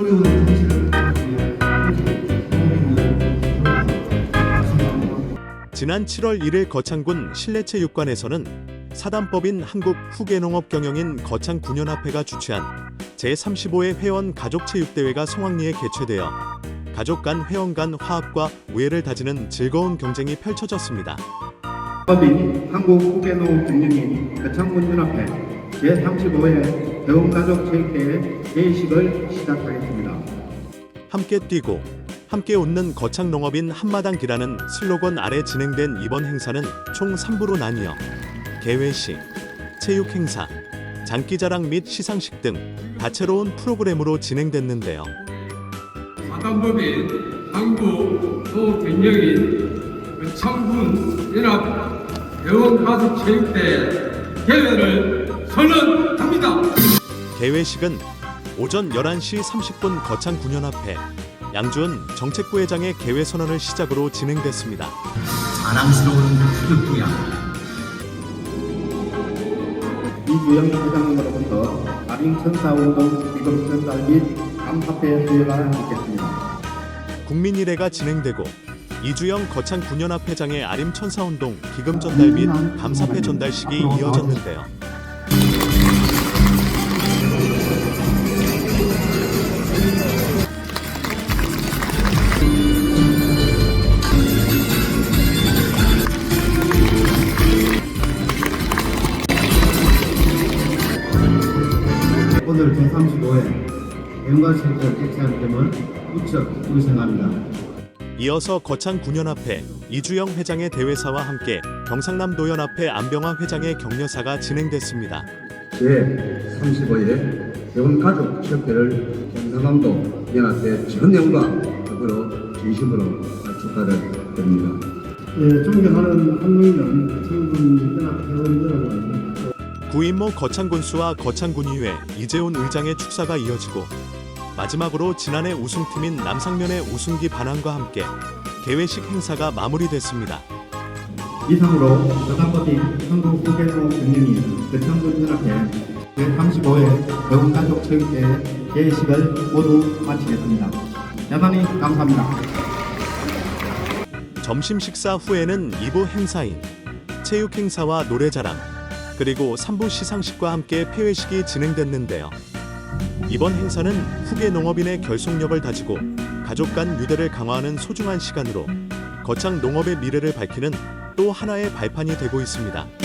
어려운 현실을 해결하기 지난 7월 1일 거창군 실내체육관에서는 사단법인 한국 후계농업 경영인 거창군연합회가 위주최한 제35회 회원 가족체육대회가 성황리에 개최되어 가족 간 회원 간 화합과 우애를 다지는 즐거운 경쟁이 펼쳐졌습니다. 법인 한국 후계농 경영인 거창군연합회 제35회 대원가족 체육대회 개회식을 시작하겠습니다. 함께 뛰고 함께 웃는 거창농업인 한마당기라는 슬로건 아래 진행된 이번 행사는 총 3부로 나뉘어 개회식, 체육행사, 장기자랑 및 시상식 등 다채로운 프로그램으로 진행됐는데요. 사단법인 한국 소경영인 청군 연합 회원 가족 체육대 대회를 선언합니다. 개회식은 오전 11시 30분 거창군연합회 양준 정책부회장의 개회 선언을 시작으로 진행됐습니다. 자랑스러운 태극기야. 이주영 회장님으로부터 아림 천사운동 기금 전달 및 감사패 수여가 있겠습니다. 국민 일회가 진행되고 이주영 거창군연합회장의 아림 천사운동 기금 전달 및 감사패 전달식이 이어졌는데요. 오늘 제35회 연가실을 개최한 점은 무척 의성합니다. 이어서 거창군연합회 이주영 회장의 대회사와 함께 경상남 도연합회 안병화 회장의 격려사가 진행됐습니다. 제35회 대원가족 체육대를 경상남도 연합회 전연과 더불어 진심으로 축하를 드립니다. 예, 존경하는 한국인은 청군 연합 회원 여러분, 구인모 거창군수와 거창군의회 이재훈 의장의 축사가 이어지고 마지막으로 지난해 우승팀인 남상면의 우승기 반환과 함께 개회식 행사가 마무리됐습니다. 이상으로 여당법인 한국 후계노 경영인 거창군 연합회 제35회 대원가족 체육대회 개회식을 모두 마치겠습니다. 대단히 감사합니다. 점심 식사 후에는 2부 행사인 체육 행사와 노래자랑 그리고 3부 시상식과 함께 폐회식이 진행됐는데요. 이번 행사는 후계 농업인의 결속력을 다지고 가족 간 유대를 강화하는 소중한 시간으로 거창 농업의 미래를 밝히는 또 하나의 발판이 되고 있습니다.